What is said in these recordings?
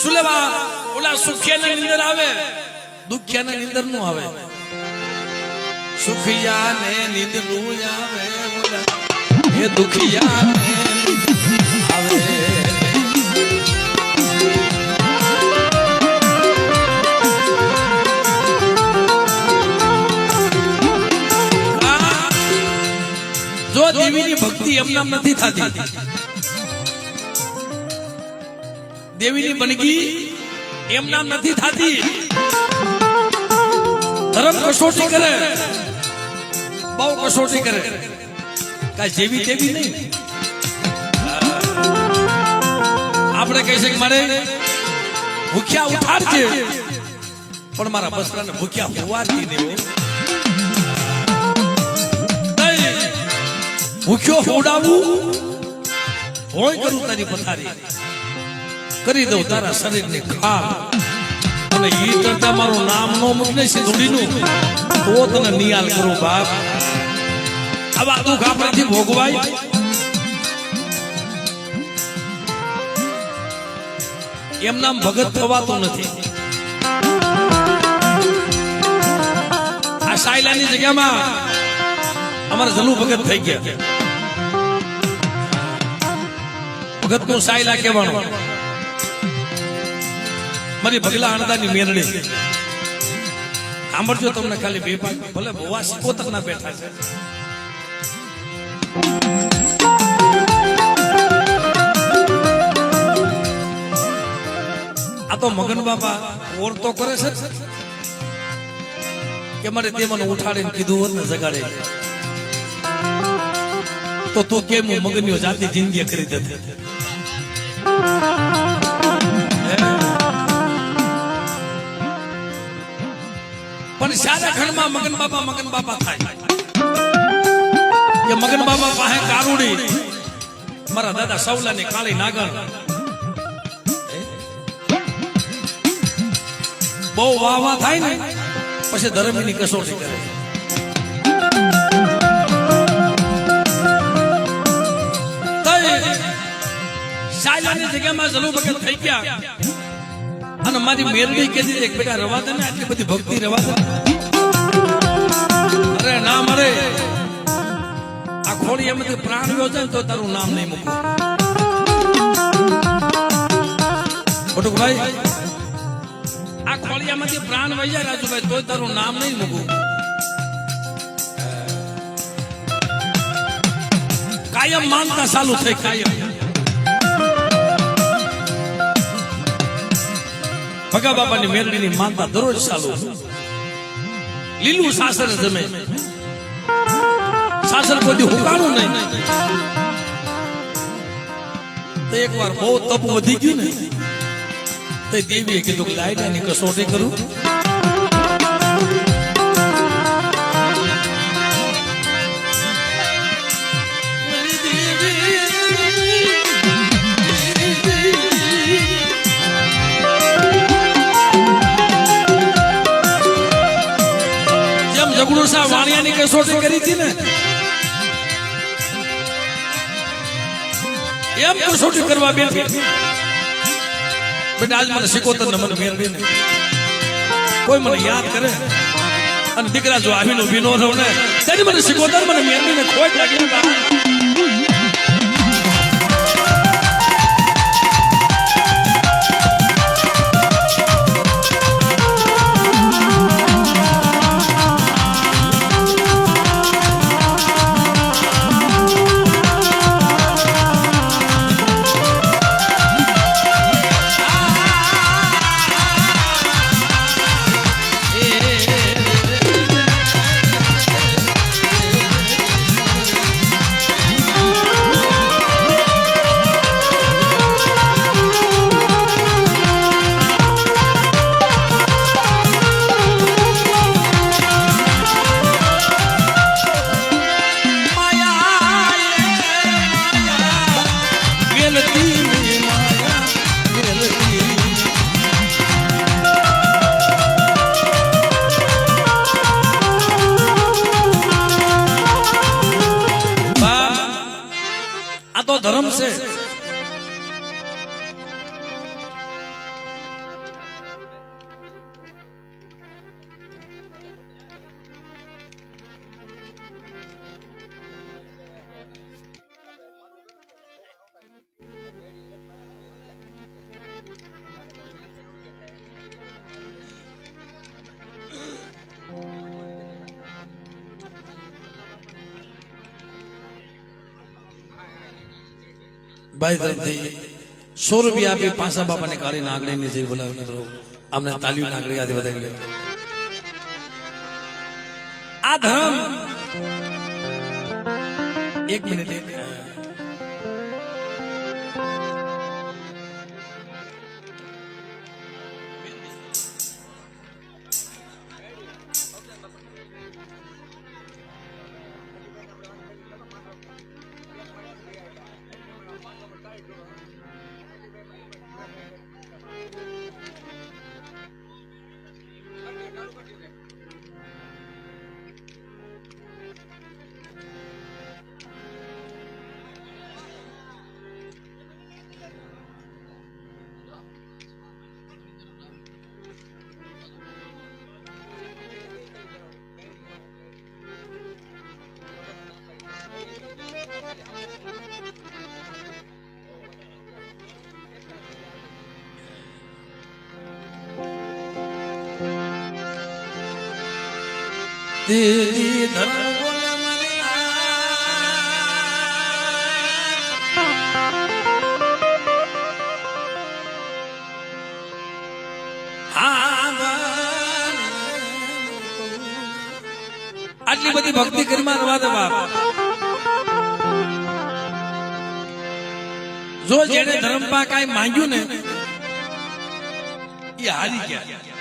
શું લેવા? ઓલા સુખિયાના નિંદર આવે? દુખિયાના નિંદરનું આવે. સુખિયા ને નિંદરું આવે એ દુખિયા જો દેવીની ભક્તિ એમના નથી થતી. દેવીની બનગી એમનામ નથી થતી. ધર્મ કસોટી કરે, બહુ કસોટી કરે. કાંઈ જેવી તેવી નહીં. આપણે કહી શકીએ, મારે ભૂખ્યા ઉઠાડજે. પણ મારા બસરાને ભૂખ્યા હોવાથી નહીં. ભૂખ્યો હોડાવું હોય કરું તારી પથારી. કરી દઉં તારા શરીરને ખાર અને ઈ કરતા મારું નામ નો મૂકને સિંધુડીનું તો તને નિયાલ કરું બાપ. આવા દુઃખ આપણાથી ભોગવાય. એમ નામ ભગત થવાતું નથી. આ સાયલાની જગ્યામાં અમારા જલુ ભગત થઈ ગયા. ભગતનું સાયલા કહેવાનું. મારી ભગલા અણદાની મેરડી સાંભળજો તમને ખાલી બે પાક ભલે ભવા સિકોતર ના બેઠા છે. આ તો મગન બાપા ઓર તો કરે છે. કે મારે તે મને ઉઠાડીને કીધું હોત ને જગાડે. તો તું કેમ મગનીઓ જાતિ જિંદગી કરી દેતે? સારા ખંડમાં મગન બાબા મગન બાબા થાય. એ મગન બાબા પાસે કારુડી. મારા દાદા સૌલાની કાળી નાગર બહુ વાહ વાહ થાય ને, પછી ધર્મની કસોટી કરે. સાયલાની જગ્યામાં જલુ ભગત થઈ ગયા. અને મારી મેરડી કીધી છે કે બેટા, રવા દે ને, આટલી બધી ભક્તિ રવા દે. અરે ના મરે આ ખોડી એમાંથી પ્રાણ ગયો જાય તો તારું નામ નહીં મૂકું. ખોટું ભાઈ આ ખોળિયામાંથી પ્રાણ વહી જાય રાજુભાઈ, તોય તારું નામ નહીં મૂકું. કાયમ માનતા ચાલુ થઈ, કાયમ. ભગા બાપાની મેરડીની માનતા દરરોજ ચાલુ લીલું સાસર જમે. સાસર કોઈ હુકાણું નહીં. તો એકવાર બહુ તપ વધી ગયું ને, તે દેવીએ કીધું કે ગાયડાની કસોટી કરું. જગડું શાહ વાણિયાની કસોટી કરી હતી ને? એમ કસોટી કરવા બેન બેટા, આજ મને સિકોતર ને મને મેળવી બેન. કોઈ મને યાદ કરે? અને દીકરા જો આવીનો વિનો રહો ને, તેની મને સિકોતર મને મેળવી ને ખોટ લાગી ભાઈ તરફથી સો રૂપિયા આપી પાસા બાપાને કાઢીને આંગળીની જઈ બોલાવીને રહો અમને તાલીઓ આંગળી આદિ વધારી આ ધર્મ એક મિનિટ ધર્મ આટલી બધી ભક્તિ કરી મારવા દે બાપ જો જેને ધર્મપા કાંઈ માંગ્યું ને એ હારી ગયા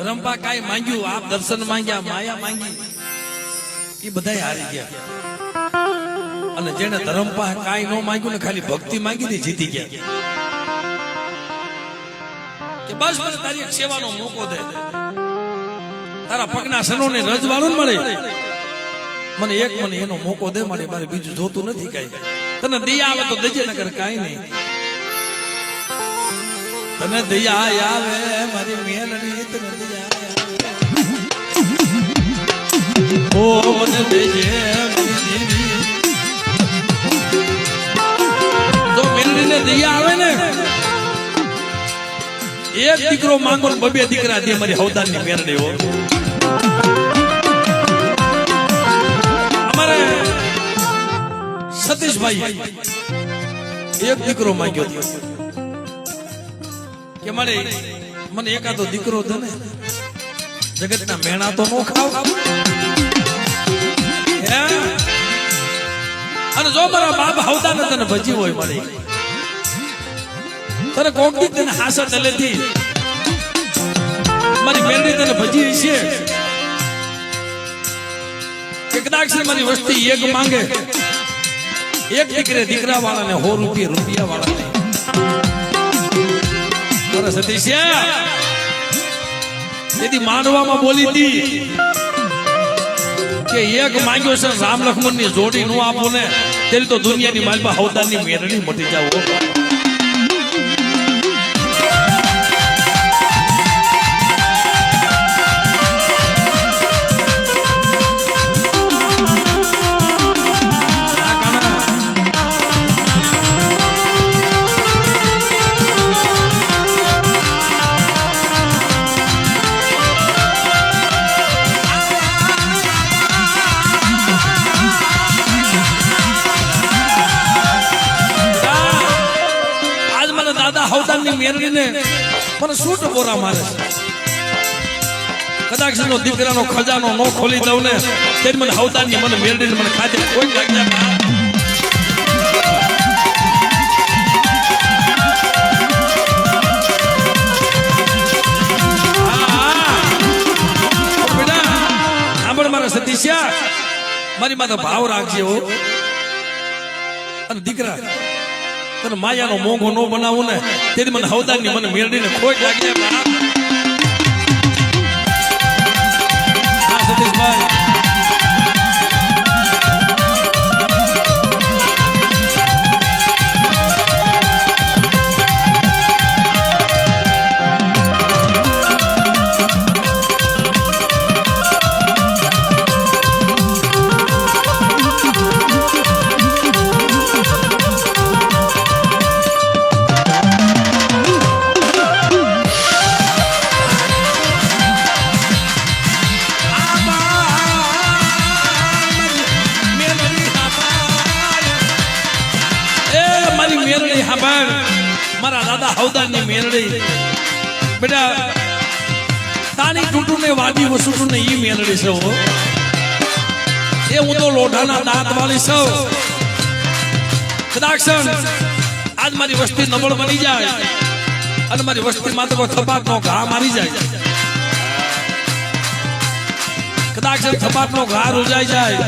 ધર્મપા કાંઈ માંગ્યું, આપ દર્શન માંગ્યા, માયા માંગી. એ બધા હારી ગયા. અને જેને ધરમપા કાંઈ ન માંગ્યું ને ખાલી ભક્તિ માંગી ને જીતી ગયા. કે બસ મને તારી સેવાનો મોકો દે. તારા પગના સનોને રજવાળું મળે. મને એક મને એનો મોકો દે મળે મારે બીજું જોતું નથી કઈ. તને દયા આવે તો દજે નગર કાંઈ નહીં. તને દયા આવે, મારી મેલડી તને દયા આવે. આવે ને, એક દીકરો માંગો બબે દીકરા દે, મારી હવદારની મેરડી હો. અમારે સતીશભાઈ એક દીકરો માંગ્યો. કે મળે મને એકાદો દીકરો દે ને જગતના મેણા તો નો ખાવ. અને જો મારા બાપ આવતા ને તને ભજી હોય મળે તને કોક દી તને હાસર દલેથી મારી મેરડી તને ભજી છે કે મારી વસ્તી એક માંગે. એક દીકરે દીકરા વાળાને હો રૂપિયા રૂપિયા વાળાને અરે સતીશિયા તેથી માનવામાં બોલી હતી કે એક માંગ્યો છે રામ લક્ષ્મણની જોડી નું આપો ને. તેલ તો દુનિયાની માલમાં હવદારની મેરણી મટી જાવ. મેરડીને પણ સૂટ બોરા મારે. કદાચ એનો દીકરાનો ખજાનો નો ખોલી દઉં ને તે મને હવતાની મને મેરડીને મને ખાતે કોઈ લાગ્યા મારા માતા ભાવ રાખજે અને દીકરા તને માયાનો મોંઘો ન બનાવું ને તેથી મને હવદારની મને મેળવીને ખોટ લાગી ટૂટું ને વાડી વસુટું ને ઈ મેરડી છે એ હું તો લોઢાના દાંત વાળી સૌ કદાચ આજ મારી વસ્તી નબળ બની જાય અને મારી વસ્તી માં તો કોઈ થપાટ નો ઘા મારી જાય. કદાચ થપાટ નો ઘા રોજાઈ જાય.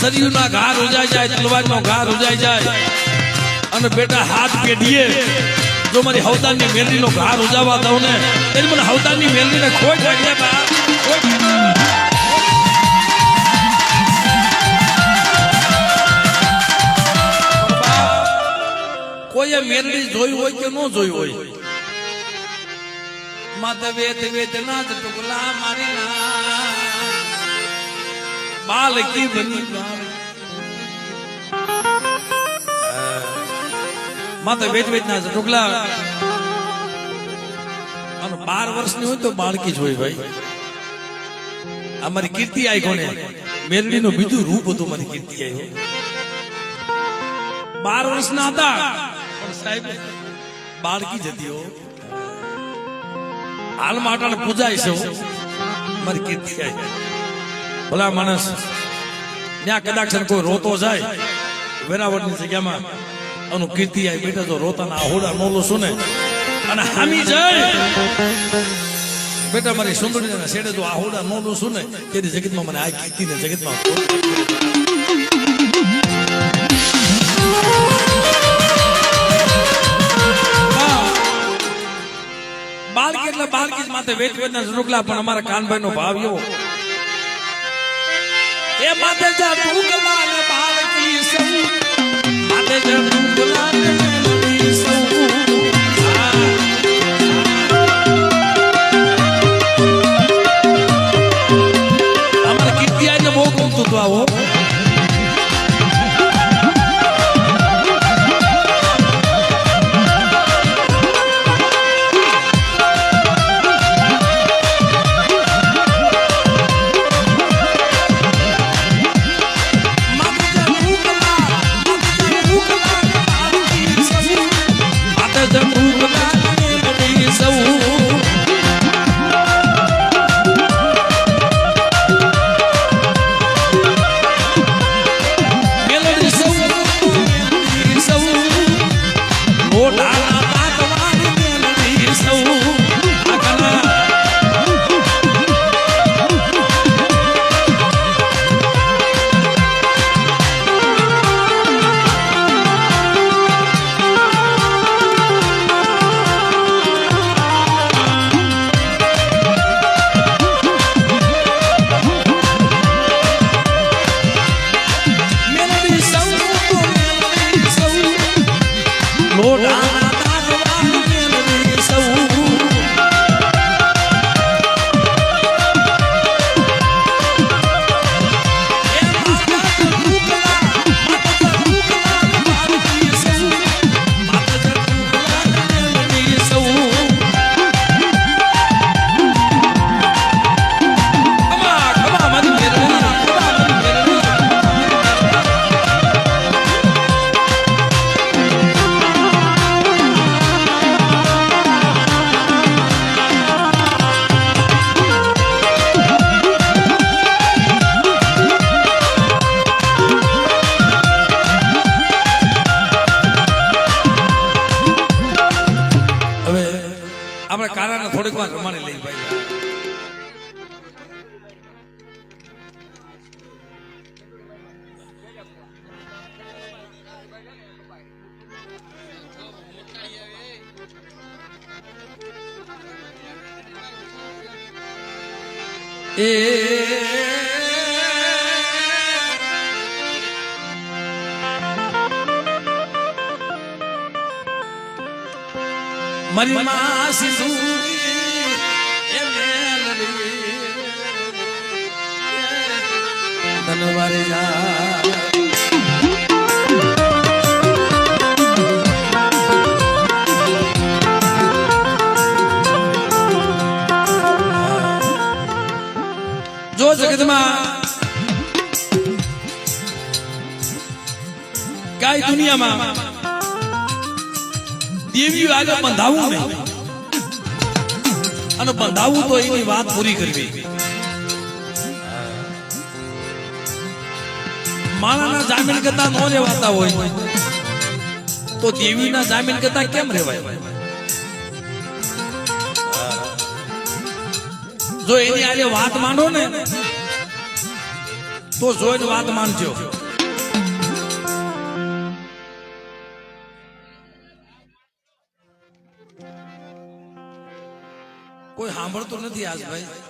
શરીરના ઘા રોજાઈ જાય તલવાર નો ઘા રોજાઈ જાય. અને બેટા હાથ પેઢીએ. જો મારી હવદારની મેલરીનો ઘાર ઉજાવા દઉં ને એની મને હવતારની મેલરીને ખોટ બા. કોઈએ મેરડી જોઈ હોય કે ન જોઈ હોય? માતા વેદ વેદ ના જ ટુકલા મારી ના બાલ કી બની માતા વેદ વેદ ના ઢોકલા. ટુકલા અને બાર વર્ષની હોય તો બાળકી જ હોય ભાઈ. અમારી કીર્તિ આઈ કોને મેરડી નું બીજું રૂપ હતું મારી કીર્તિ આવી બાર વર્ષના હતા. પણ સાહેબ, બાળકી જતી હો. હાલ માટે પૂજાય છે મારી કીર્તિ આવી ભલા માણસ ત્યાં કદાચ કોઈ રોતો જાય, વેરાવળની જગ્યામાં. અનુ કીર્તિ આવી બેટા તો રોતાના આહોડા મોલો શું અને હામી જાય. બેટા, મારી સુંદરી શેડે તો આહોડા મોલું શું ને તેની જગતમાં મને આ કીર્તિ ને જગતમાં બાળકી એટલે બાળકી જ માથે વેચ વેચના ઝુકલા પણ અમારા કાનભાઈ નો ભાવ એવો. એ માથે જા, તું સૌ માથે એ મારી માં સિંદૂરી એ મેલડી તલવારે જા જગતમાં કાય દુનિયામાં દેવીઓ આગળ બંધાવું નહીં. અને બંધાવું તો એની વાત પૂરી કરવી. માણાના જામીન કરતા નો રેવાતા હોય, તો દેવીના જામીન કરતા કેમ રેવાય જો એની આજે વાત માંડો ને તો જોઈને વાત માનજો. કોઈ સાંભળતું નથી આજ ભાઈ.